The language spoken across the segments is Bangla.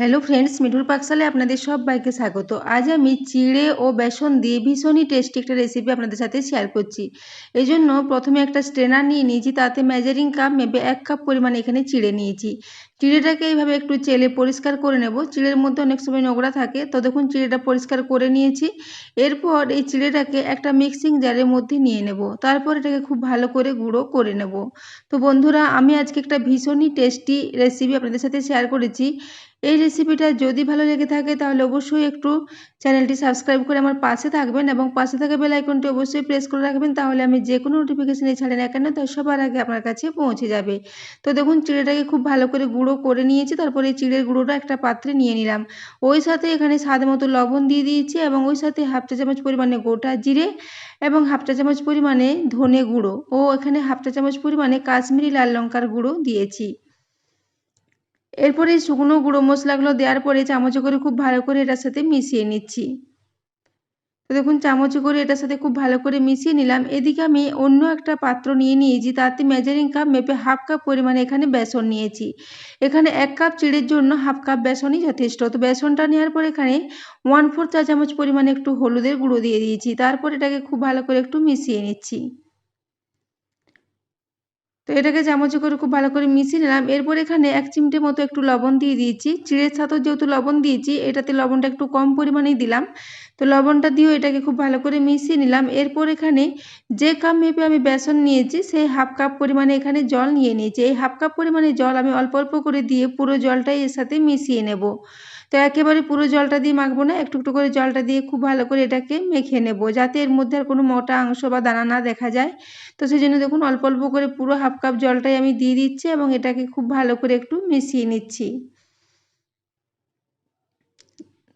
হ্যালো ফ্রেন্ডস মিঠুর পাকশালে আপনাদের সবাইকে স্বাগত। আজ আমি চিড়ে ও বেসন দিয়ে ভীষণই টেস্টি একটা রেসিপি আপনাদের সাথে শেয়ার করছি। এই জন্য প্রথমে একটা স্ট্রেনার নিয়ে নিয়েছি, তাতে মেজারিং কাপ মেপে এক কাপ পরিমাণে এখানে চিড়ে নিয়েছি। চিড়েটাকে এইভাবে একটু চেলে পরিষ্কার করে নেব। চিড়ের মধ্যে অনেক সময় নোংরা থাকে, তো দেখুন চিড়েটা পরিষ্কার করে নিয়েছি। এরপর এই চিড়েটাকে একটা মিক্সিং জারের মধ্যে নিয়ে নেব। তারপর এটাকে খুব ভালো করে গুঁড়ো করে নেব। তো বন্ধুরা, আমি আজকে একটা ভীষণই টেস্টি রেসিপি আপনাদের সাথে শেয়ার করেছি। এই রেসিপিটা যদি ভালো লেগে থাকে, তাহলে অবশ্যই একটু চ্যানেলটি সাবস্ক্রাইব করে আমার পাশে থাকবেন এবং পাশে থাকা বেল আইকনটি অবশ্যই প্রেস করে রাখবেন, তাহলে আমি যে কোনো নোটিফিকেশানে ছাড়ি না কেন তাই সবার আগে আপনার কাছে পৌঁছে যাবে। তো দেখুন, চিড়েটাকে খুব ভালো করে গুঁড়ো করে নিয়েছি, তারপরে এই চিড়ের গুঁড়োটা একটা পাত্রে নিয়ে নিলাম। ওই সাথে এখানে স্বাদ মতো লবণ দিয়ে দিয়েছি এবং ওই সাথে হাফ চা চামচ পরিমাণে গোটা জিরে এবং হাফ চা চামচ পরিমাণে ধনে গুঁড়ো। ও এখানে হাফ চা চামচ পরিমাণে কাশ্মীরি লাল লঙ্কার গুঁড়ো দিয়েছি। এরপরে শুকনো গুঁড়ো মশলাগুলো দেওয়ার পরে চামচে করে খুব ভালো করে এটার সাথে মিশিয়ে নিচ্ছি। তো দেখুন, চামচে করে এটার সাথে খুব ভালো করে মিশিয়ে নিলাম। এদিকে আমি অন্য একটা পাত্র নিয়ে নিয়েছি, তাতে মেজারিং কাপ মেপে হাফ কাপ পরিমাণে এখানে বেসন নিয়েছি। এখানে এক কাপ চিড়ের জন্য হাফ কাপ বেসনই যথেষ্ট। তো বেসনটা নেওয়ার পর এখানে ওয়ান ফোর চা চামচ পরিমাণে একটু হলুদের গুঁড়ো দিয়ে দিয়েছি। তারপর এটাকে খুব ভালো করে একটু মিশিয়ে নিচ্ছি। তো এটাকে চামচে করে খুব ভালো করে মিশিয়ে নিলাম। এরপর এখানে এক চিমটে মতো একটু লবণ দিয়ে দিয়েছি। চিড়ের সাথেও যেহেতু লবণ দিয়েছি, এটাতে লবণটা একটু কম পরিমাণেই দিলাম। তো লবণটা দিয়েও এটাকে খুব ভালো করে মিশিয়ে নিলাম। এরপর এখানে যে কাপ মেপে আমি বেসন নিয়েছি, সেই হাফ কাপ পরিমাণে এখানে জল নিয়ে নিয়েছি। এই হাফ কাপ পরিমাণে জল আমি অল্প অল্প করে দিয়ে পুরো জলটাই এর সাথে মিশিয়ে নেব। তো একেবারে পুরো জলটা দিয়ে মাখবো না, একটু একটু করে জলটা দিয়ে খুব ভালো করে এটাকে মেখে নেব, যাতে এর মধ্যে আর কোনো মোটা অংশ বা দানা না দেখা যায়। তো সেই জন্য দেখুন, অল্প অল্প করে পুরো হাফ কাপ জলটাই আমি দিয়ে দিচ্ছি এবং এটাকে খুব ভালো করে একটু মিশিয়ে নিচ্ছি।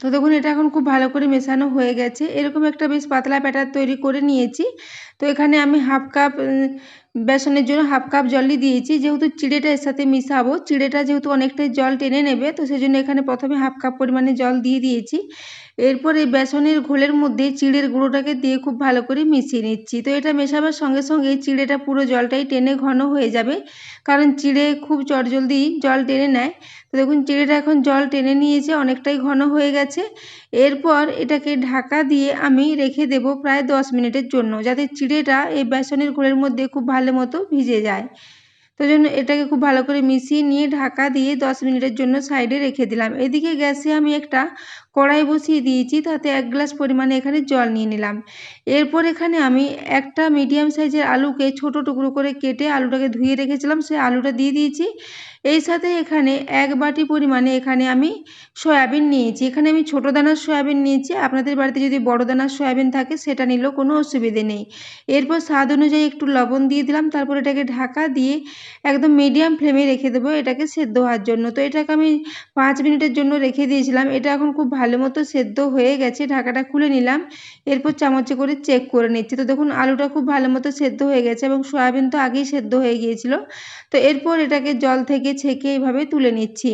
তো দেখুন, এটা এখন খুব ভালো করে মেশানো হয়ে গেছে। এরকম একটা বেশ পাতলা প্যাটার তৈরি করে নিয়েছি। তো এখানে আমি হাফ কাপ বেসনের জন্য হাফ কাপ জলই দিয়েছি। যেহেতু চিড়েটা এর সাথে মিশাবো, চিড়েটা যেহেতু অনেকটাই জল টেনে নেবে, তো সেই জন্য এখানে প্রথমে হাফ কাপ পরিমাণে জল দিয়ে দিয়েছি। এরপর এই বেসনের ঘোলের মধ্যে চিড়ের গুঁড়োটাকে দিয়ে খুব ভালো করে মিশিয়ে নিচ্ছি। তো এটা মেশাবার সঙ্গে সঙ্গে চিড়েটা পুরো জলটাই টেনে ঘন হয়ে যাবে। কারণ চিড়ে খুব চটজলদি জল টেনে নেয়। তো দেখুন, চিড়েটা এখন জল টেনে নিয়েছে, অনেকটাই ঘন হয়ে গেছে। এরপর এটাকে ঢাকা দিয়ে আমি রেখে দেব প্রায় দশ মিনিটের জন্য, যাতে চিড়েটা এই বেসনের ঘোলের মধ্যে খুব ভালো মতো ভিজে যায়। তো জন্য এটাকে খুব ভালো করে মিশিয়ে নিয়ে ঢাকা দিয়ে দশ মিনিটের জন্য সাইডে রেখে দিলাম। এদিকে গ্যাসে আমি একটা কড়াই বসিয়ে দিয়েছি, তাতে এক গ্লাস পরিমাণে এখানে জল নিয়ে নিলাম। এরপর এখানে আমি একটা মিডিয়াম সাইজের আলুকে ছোট টুকরো করে কেটে আলুটাকে ধুয়ে রেখেছিলাম সেই আলুটা দিয়ে দিয়েছি। এই সাথে এখানে এক বাটি পরিমাণে এখানে আমি সয়াবিন নিয়েছি। এখানে আমি ছোটো দানার সয়াবিন নিয়েছি, আপনাদের বাড়িতে যদি বড় দানার সয়াবিন থাকে সেটা নিলেও কোনো অসুবিধে নেই। এরপর স্বাদ অনুযায়ী একটু লবণ দিয়ে দিলাম, তারপর এটাকে ঢাকা দিয়ে একদম মিডিয়াম ফ্লেমে রেখে দেবো, এটাকে সেদ্ধ হওয়ার জন্য। তো এটাকে আমি পাঁচ মিনিটের জন্য রেখে দিয়েছিলাম। এটা এখন খুব ভালো মতো সেদ্ধ হয়ে গেছে, ঢাকাটা খুলে নিলাম। এরপর চামচে করে চেক করে নিচ্ছি। তো দেখুন, আলুটা খুব ভালো মতো সেদ্ধ হয়ে গেছে এবং সয়াবিন তো আগেই সেদ্ধ হয়ে গিয়েছিল। তো এরপর এটাকে জল থেকে ছেঁকে এইভাবে তুলে নিচ্ছি।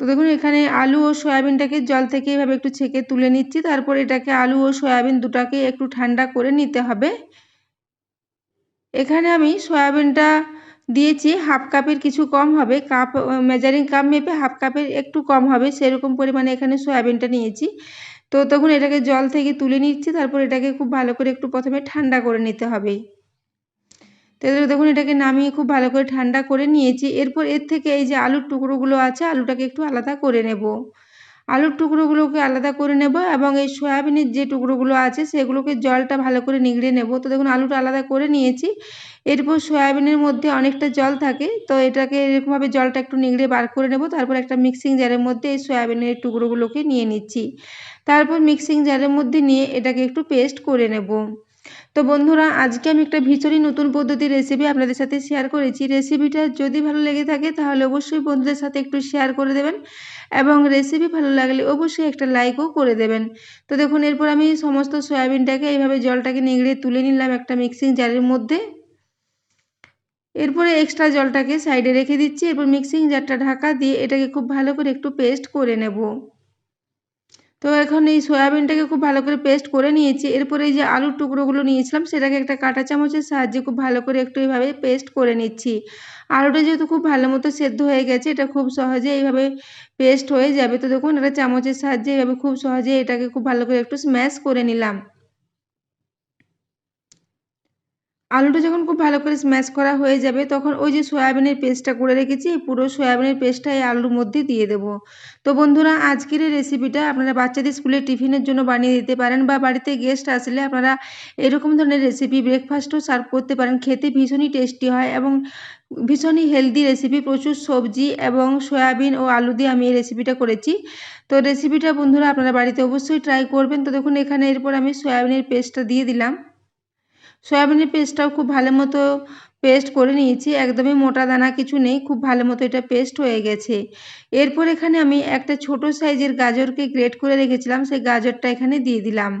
তো দেখুন, এখানে আলু ও সয়াবিনটাকে জল থেকে এভাবে একটু ছেঁকে তুলে নিচ্ছি। তারপর এটাকে আলু ও সয়াবিন দুটাকে একটু ঠান্ডা করে নিতে হবে। এখানে আমি সয়াবিনটা দিয়েছি হাফ কাপের কিছু কম হবে কাপ মেজারিং কাপ মেপে হাফ কাপের একটু কম হবে, সেরকম পরিমাণে এখানে সয়াবিনটা নিয়েছি। তো তখন এটাকে জল থেকে তুলে নিচ্ছি, তারপর এটাকে খুব ভালো করে একটু প্রথমে ঠান্ডা করে নিতে হবে। তো দেখুন এটাকে নামিয়ে খুব ভালো করে ঠান্ডা করে নিয়েছি। এরপর এর থেকে এই যে আলুর টুকরোগুলো আছে, আলুটাকে একটু আলাদা করে নেব। আলুর টুকরোগুলোকে আলাদা করে নেব এবং এই সয়াবিনের যে টুকরোগুলো আছে সেগুলোকে জলটা ভালো করে নিগড়ে নেব। তো দেখুন, আলুটা আলাদা করে নিয়েছি। এরপর সয়াবিনের মধ্যে অনেকটা জল থাকে, তো এটাকে এরকমভাবে জলটা একটু নিগড়ে বার করে নেব। তারপর একটা মিক্সিং জারের মধ্যে এই সয়াবিনের টুকরোগুলোকে নিয়ে নিচ্ছি। তারপর মিক্সিং জারের মধ্যে নিয়ে এটাকে একটু পেস্ট করে নেব। তো বন্ধুরা, আজকে আমি একটা ভীষণই নতুন পদ্ধতির রেসিপি আপনাদের সাথে শেয়ার করেছি। রেসিপিটা যদি ভালো লেগে থাকে, তাহলে অবশ্যই বন্ধুদের সাথে একটু শেয়ার করে দেবেন। এবং রেসিপি ভালো লাগলে অবশ্যই একটা লাইকও করে দেবেন। তো দেখুন, এরপর আমি সমস্ত সয়াবিনটাকে এইভাবে জলটাকে নিগড়ে তুলে নিলাম একটা মিক্সিং জারের মধ্যে। এরপরে এক্সট্রা জলটাকে সাইডে রেখে দিচ্ছি। এরপর মিক্সিং জারটা ঢাকা দিয়ে এটাকে খুব ভালো করে একটু পেস্ট করে নেব। তো এখন এই সয়াবিনটাকে খুব ভালো করে পেস্ট করে নিয়েছি। এরপরে এই যে আলুর টুকরোগুলো নিয়েছিলাম, সেটাকে একটা কাঁটা চামচের সাহায্যে খুব ভালো করে একটু এইভাবে পেস্ট করে নিচ্ছি। আলুটা যেহেতু খুব ভালো মতো সেদ্ধ হয়ে গেছে, এটা খুব সহজে এইভাবে পেস্ট হয়ে যাবে। তো দেখুন এটা চামচের সাহায্যে এইভাবে খুব সহজে এটাকে খুব ভালো করে একটু স্ম্যাশ করে নিলাম। আলুটা যখন খুব ভালো করে স্ম্যাশ করা হয়ে যাবে, তখন ওই যে সয়াবিনের পেস্টটা করে রেখেছি পুরো সয়াবিনের পেস্টটা এই আলুর মধ্যে দিয়ে দেবো। তো বন্ধুরা, আজকের এই রেসিপিটা আপনারা বাচ্চাদের স্কুলে টিফিনের জন্য বানিয়ে দিতে পারেন বা বাড়িতে গেস্ট আসলে আপনারা এরকম ধরনের রেসিপি ব্রেকফাস্টও সার্ভ করতে পারেন। খেতে ভীষণই টেস্টি হয় এবং ভীষণই হেলদি রেসিপি প্রচুর সবজি এবং সয়াবিন ও আলু দিয়ে আমি এই রেসিপিটা করেছি। তো রেসিপিটা বন্ধুরা আপনারা বাড়িতে অবশ্যই ট্রাই করবেন। তো দেখুন, এখানে এরপর আমি সয়াবিনের পেস্টটা দিয়ে দিলাম। সয়াবিনের পেস্টটাও খুব ভালো মতো পেস্ট করে নিয়েছি, একদমই মোটা দানা কিছু নেই, খুব ভালো মতো এটা পেস্ট হয়ে গেছে। এরপর এখানে আমি একটা ছোট সাইজের গাজরকে গ্রেট করে রেখেছিলাম, সেই গাজরটা এখানে দিয়ে দিলাম।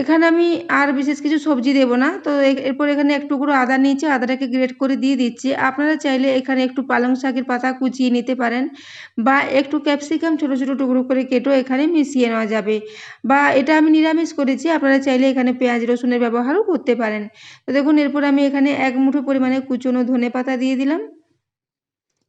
এখানে আমি আর বিশেষ কিছু সবজি দেব না। তো এরপর এখানে এক টুকরো আদা নিয়েছি, আদাটাকে গ্রেট করে দিয়ে দিচ্ছি। আপনারা চাইলে এখানে একটু পালং শাকের পাতা কুচিয়ে নিতে পারেন বা একটু ক্যাপসিকাম ছোটো ছোটো টুকরো করে কেটেও এখানে মিশিয়ে নেওয়া যাবে। বা এটা আমি নিরামিষ করেছি, আপনারা চাইলে এখানে পেঁয়াজ, রসুনের ব্যবহারও করতে পারেন। তো দেখুন, এরপর আমি এখানে এক মুঠো পরিমাণে কুচনো ধনে পাতা দিয়ে দিলাম।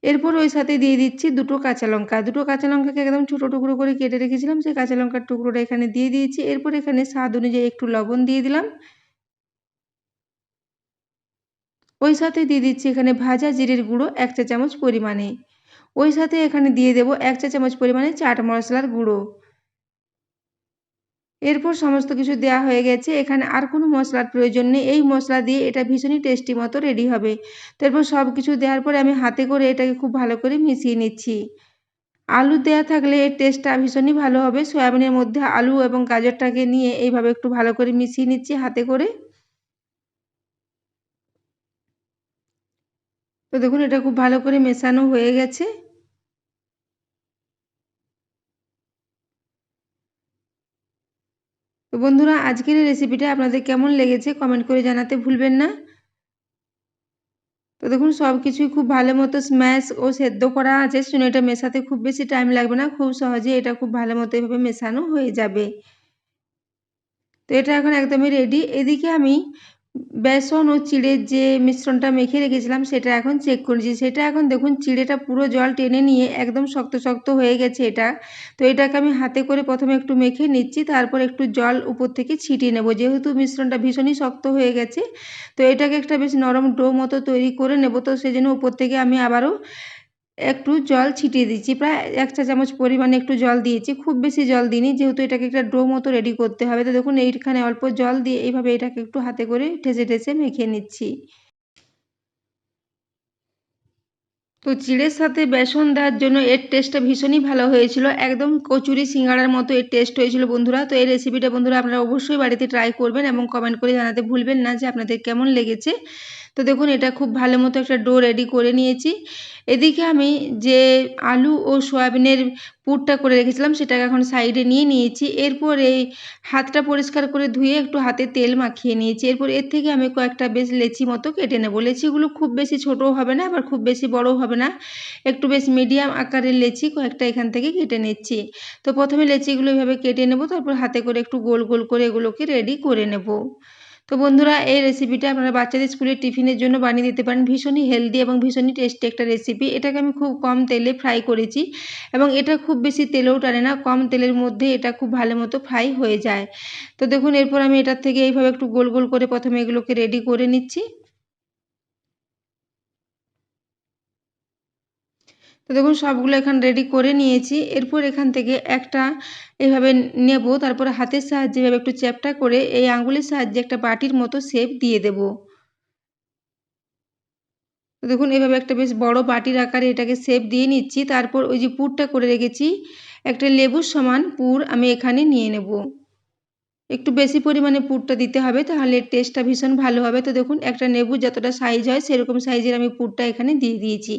এরপর ওই সাথে দিয়ে দিচ্ছি দুটো কাঁচা লঙ্কা। দুটো কাঁচা লঙ্কাকে একদম ছোটো টুকরো করে কেটে রেখেছিলাম, সেই কাঁচা লঙ্কার টুকরোটা এখানে দিয়ে দিয়েছি। এরপর এখানে স্বাদ অনুযায়ী একটু লবণ দিয়ে দিলাম। ওই সাথে দিয়ে দিচ্ছি এখানে ভাজা জিরের গুঁড়ো এক চা চামচ পরিমাণে। ওই সাথে এখানে দিয়ে দেবো এক চা চামচ পরিমাণে চাট মশলার গুঁড়ো। এরপর সমস্ত কিছু দেওয়া হয়ে গেছে। এখানে আর কোনো মশলার প্রয়োজন নেই। এই মশলা দিয়ে এটা ভীষণই টেস্টি মতো রেডি হবে। তারপর সব কিছু দেওয়ার পরে আমি হাতে করে এটাকে খুব ভালো করে মিশিয়ে নিচ্ছি। আলু দেওয়া থাকলে এর টেস্টটা ভীষণই ভালো হবে। সয়াবিনের মধ্যে আলু এবং গাজরটাকে নিয়ে এইভাবে একটু ভালো করে মিশিয়ে নিচ্ছি হাতে করে। তো দেখুন, এটা খুব ভালো করে মেশানো হয়ে গেছে। তো বন্ধুরা, আজকের এই রেসিপিটা আপনাদের কেমন লেগেছে কমেন্ট করে জানাতে ভুলবেন না। তো দেখুন সব কিছুই খুব ভালো মতো স্ম্যাশ ও সেদ্ধ করা আছে। শুনে এটা মেশাতে খুব বেশি টাইম লাগবে না। খুব সহজে এটা খুব ভালো মতো এভাবে মেশানো হয়ে যাবে। তো এটা এখন একদমই রেডি এদিকে আমি বেসন ও চিড়ের যে মিশ্রণটা মেখে রেখেছিলাম, সেটা এখন চেক করেছি। সেটা এখন দেখুন, চিড়েটা পুরো জল টেনে নিয়ে একদম শক্ত শক্ত হয়ে গেছে এটা। তো এটাকে আমি হাতে করে প্রথমে একটু মেখে নিচ্ছি, তারপর একটু জল উপর থেকে ছিটিয়ে নেব। যেহেতু মিশ্রণটা ভীষণই শক্ত হয়ে গেছে, তো এটাকে একটা বেশ নরম ডো মতো তৈরি করে নেব। তো সেই জন্য উপর থেকে আমি আবারও একটু জল ছিটিয়ে দিচ্ছি। প্রায় এক চা চামচ পরিমাণে একটু জল দিয়েছি। খুব বেশি জল দিইনি। যেহেতু এটাকে একটা ডো মতো রেডি করতে হবে, তো দেখুন এইখানে অল্প জল দিয়ে এইভাবে এটাকে একটু হাতে করে ঠেসে ঠেসে মেখে নিচ্ছি। তো চিড়ের সাথে বেসন দেওয়ার জন্য এর টেস্টটা ভীষণই ভালো হয়েছিল। একদম কচুরি সিঙ্গাড়ার মতো এর টেস্ট হয়েছিল বন্ধুরা। তো এই রেসিপিটা বন্ধুরা আপনারা অবশ্যই বাড়িতে ট্রাই করবেন এবং কমেন্ট করে জানাতে ভুলবেন না যে আপনাদের কেমন লেগেছে। তো দেখুন, এটা খুব ভালো মতো একটা ডো রেডি করে নিয়েছি। এদিকে আমি যে আলু ও সয়াবিনের পুরটা করে রেখেছিলাম, সেটাকে এখন সাইডে নিয়ে নিয়েছি। এরপর এই হাতটা পরিষ্কার করে ধুয়ে একটু হাতে তেল মাখিয়ে নিয়েছি। এরপর এর থেকে আমি কয়েকটা বেশ লেচি মতো কেটে নেব। লেচিগুলো খুব বেশি ছোটও হবে না, আবার খুব বেশি বড়ও হবে না। একটু বেশ মিডিয়াম আকারের লেচি কয়েকটা এখান থেকে কেটে নিচ্ছি। তো প্রথমে লেচিগুলো এভাবে কেটে নেব, তারপর হাতে করে একটু গোল গোল করে এগুলোকে রেডি করে নেব। তো বন্ধুরা, এই রেসিপিটা আপনারা বাচ্চাদের স্কুলের টিফিনের জন্য বানিয়ে দিতে পারেন। ভীষণই হেলদি এবং ভীষণই টেস্টি একটা রেসিপি এটাকে আমি খুব কম তেলে ফ্রাই করেছি এবং এটা খুব বেশি তেলেও টানে না। কম তেলের মধ্যে এটা খুব ভালো মতো ফ্রাই হয়ে যায়। তো দেখুন, এরপর আমি এটার থেকে এইভাবে একটু গোল গোল করে প্রথমে এগুলোকে রেডি করে নিচ্ছি। তো দেখুন, সবগুলো এখানে রেডি করে নিয়েছি। এরপর এখান থেকে একটা এভাবে নেব, তারপরে হাতের সাহায্যে এভাবে একটু চ্যাপটা করে এই আঙ্গুলের সাহায্যে একটা বাটির মতো শেপ দিয়ে দেব। দেখুন, এভাবে একটা বেশ বড় বাটির আকারে এটাকে শেপ দিয়ে নিচ্ছি। তারপর ওই যে পুরটা করে রেখেছি, একটা লেবুর সমান পুর আমি এখানে নিয়ে নেব। একটু বেশি পরিমাণে পুরটা দিতে হবে, তাহলে টেস্টটা ভীষণ ভালো হবে। তো দেখুন, একটা নেবু যতটা সাইজ হয়, সেরকম সাইজের আমি পুরটা এখানে দিয়ে দিয়েছি।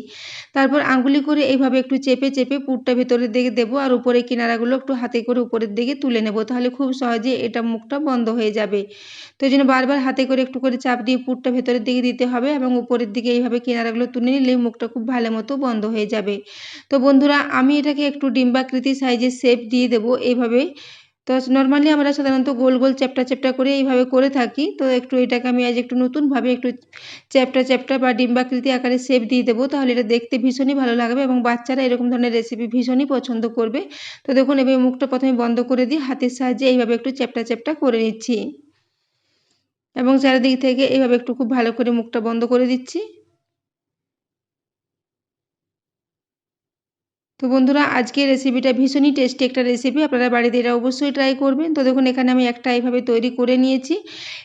তারপর আঙ্গুলি করে এইভাবে একটু চেপে চেপে পুরটা ভেতরের দিকে দেবো আর উপরে কিনারাগুলো একটু হাতে করে উপরের দিকে তুলে নেব, তাহলে খুব সহজে এটা মুখটা বন্ধ হয়ে যাবে। তো এই জন্য বারবার হাতে করে একটু করে চাপ দিয়ে পুরটা ভেতরের দিকে দিতে হবে এবং উপরের দিকে এইভাবে কিনারাগুলো তুলে নিলে মুখটা খুব ভালো মতো বন্ধ হয়ে যাবে। তো বন্ধুরা, আমি এটাকে একটু ডিম্বাকৃতি সাইজের শেপ দিয়ে দেবো, এইভাবে তো নর্মালি আমরা সাধারণত গোল গোল চ্যাপটা চ্যাপটা করে এইভাবে করে থাকি। তো একটু এটাকে আমি আজ একটু নতুনভাবে একটু চ্যাপটা চ্যাপটা বা ডিম্বাকৃতি আকারে শেপ দিয়ে দেবো, তাহলে এটা দেখতে ভীষণই ভালো লাগবে এবং বাচ্চারা এরকম ধরনের রেসিপি ভীষণই পছন্দ করবে। তো দেখুন এভাবে মুখটা প্রথমে বন্ধ করে দিয়ে হাতের সাহায্যে এইভাবে একটু চ্যাপটা চ্যাপটা করে নিচ্ছি। এবং চারিদিক থেকে এইভাবে একটু খুব ভালো করে মুখটা বন্ধ করে দিচ্ছি। তো বন্ধুরা আজকে রেসিপিটা ভীষণই টেস্টি একটা রেসিপি আপনারা বাড়িতে এটা অবশ্যই ট্রাই করবেন। তো দেখুন, এখানে আমি একটা এইভাবে তৈরি করে নিয়েছি।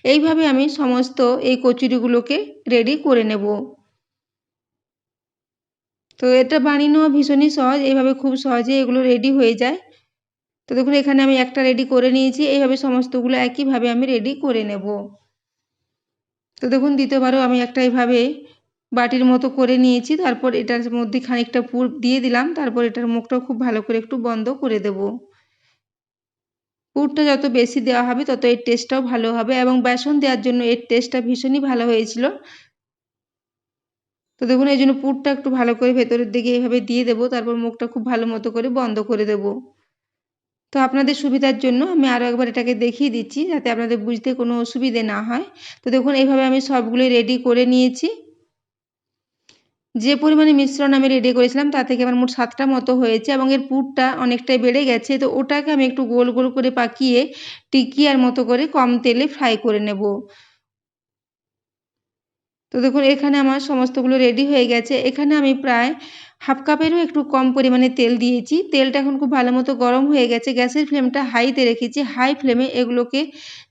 এইভাবে আমি সমস্ত এই কচুরিগুলোকে রেডি করে নেব। তো এটা বানিয়ে নেওয়া ভীষণই সহজ, এইভাবে খুব সহজে এগুলো রেডি হয়ে যায়। তো দেখুন, এখানে আমি একটা রেডি করে নিয়েছি, এইভাবে সমস্তগুলো একইভাবে আমি রেডি করে নেব। তো দেখুন, দ্বিতীয়বারও আমি একটা এইভাবে বাটির মতো করে নিয়েছি, তারপর এটার মধ্যে খানিকটা পুর দিয়ে দিলাম, তারপর এটার মুখটাও খুব ভালো করে একটু বন্ধ করে দেব। পুরটা যত বেশি দেওয়া হবে, তত এর টেস্টটাও ভালো হবে এবং বেসন দেওয়ার জন্য এর টেস্টটা ভীষণই ভালো হয়েছিল। তো দেখুন, এই জন্য পুরটা একটু ভালো করে ভেতরের দিকে এইভাবে দিয়ে দেবো, তারপর মুখটা খুব ভালো মতো করে বন্ধ করে দেব। তো আপনাদের সুবিধার জন্য আমি আরও একবার এটাকে দেখিয়ে দিচ্ছি, যাতে আপনাদের বুঝতে কোনো অসুবিধে না হয়। তো দেখুন এইভাবে আমি সবগুলোই রেডি করে নিয়েছি। যে পরিমাণে মিশ্রণ আমি রেডি করেছিলাম তা থেকে আমার মোট সাতটা মতো হয়েছে এবং এর পুরটা অনেকটাই বেড়ে গেছে। তো ওটাকে আমি একটু গোল গোল করে পাকিয়ে টিকিয়ার মতো করে কম তেলে ফ্রাই করে নেব। তো দেখুন, এখানে আমার সমস্তগুলো রেডি হয়ে গেছে। এখানে আমি প্রায় হাফ কাপেরও একটু কম পরিমাণে তেল দিয়েছি। তেলটা এখন খুব ভালো মতো গরম হয়ে গেছে। গ্যাসের ফ্লেমটা হাইতে রেখেছি। হাই ফ্লেমে এগুলোকে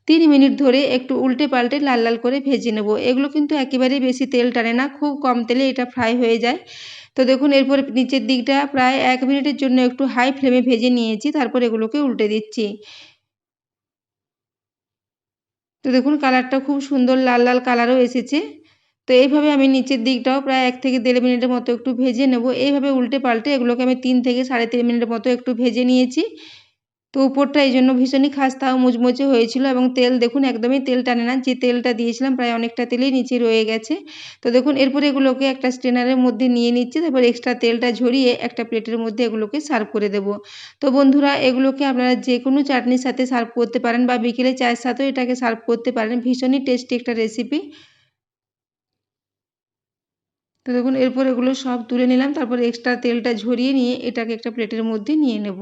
তিন মিনিট ধরে একটু উল্টে পাল্টে লাল লাল করে ভেজে নেব। এগুলো কিন্তু একেবারেই বেশি তেল টানে না, খুব কম তেলে এটা ফ্রাই হয়ে যায়। তো দেখুন, এরপর নিচের দিকটা প্রায় এক মিনিটের জন্য একটু হাই ফ্লেমে ভেজে নিয়েছি, তারপর এগুলোকে উল্টে দিচ্ছি। তো দেখুন, কালারটা খুব সুন্দর লাল লাল কালারও এসেছে। তো এইভাবে আমি নিচের দিকটাও প্রায় এক থেকে দেড় মিনিটের মতো একটু ভেজে নেব। এইভাবে উল্টে পাল্টে এগুলোকে আমি তিন থেকে সাড়ে তিন মিনিটের মতো একটু ভেজে নিয়েছি। তো উপরটা এই জন্য ভীষণই খাস্তা ও মুচমুচে হয়েছিল এবং তেল দেখুন একদমই তেল টানে না। যে তেলটা দিয়েছিলাম প্রায় অনেকটা তেলেই নিচে রয়ে গেছে। তো দেখুন এরপরে এগুলোকে একটা স্ট্রেনারের মধ্যে নিয়ে নিচ্ছি। তারপর এক্সট্রা তেলটা ঝরিয়ে একটা প্লেটের মধ্যে এগুলোকে সার্ভ করে দেব। তো বন্ধুরা এগুলোকে আপনারা যে কোনো চাটনির সাথে সার্ভ করতে পারেন বা বিকেলে চায়ের সাথেও এটাকে সার্ভ করতে পারেন। ভীষণই টেস্টি একটা রেসিপি। তো দেখুন, এরপর এগুলো সব তুলে নিলাম, তারপর এক্সট্রা তেলটা ঝরিয়ে নিয়ে এটাকে একটা প্লেটের মধ্যে নিয়ে নেব।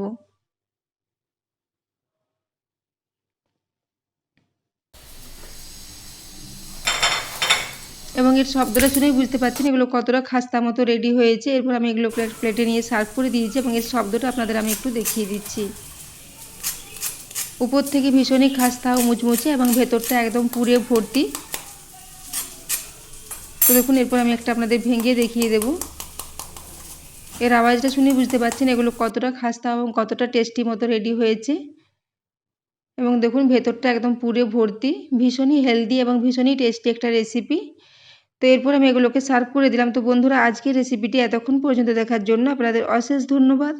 এবং এর শব্দটা শুনেই বুঝতে পারছেন, এগুলো কতটা খাস্তা মতো রেডি হয়েছে। এরপর আমি এগুলো প্লেটে নিয়ে সার্ভ করে দিয়েছি এবং এর শব্দটা আপনাদের আমি একটু দেখিয়ে দিচ্ছি। উপর থেকে ভীষণই খাস্তা ও মুচমুচে এবং ভেতরটা একদম পুড়ে ভর্তি। তো দেখুন, এরপর আমি একটা আপনাদের ভেঙে দেখিয়ে দেব। এর আওয়াজটা শুনে বুঝতে পারছেন এগুলো কতটা খাস্তা এবং কতটা টেস্টি মতো রেডি হয়েছে। এবং দেখুন, ভেতরটা একদম পুরে ভর্তি, ভীষণই হেলদি এবং ভীষণই টেস্টি একটা রেসিপি। তো এরপর আমি এগুলোকে সার্ভ করে দিলাম। তো বন্ধুরা, আজকের রেসিপিটি এতক্ষণ পর্যন্ত দেখার জন্য আপনাদের অশেষ ধন্যবাদ।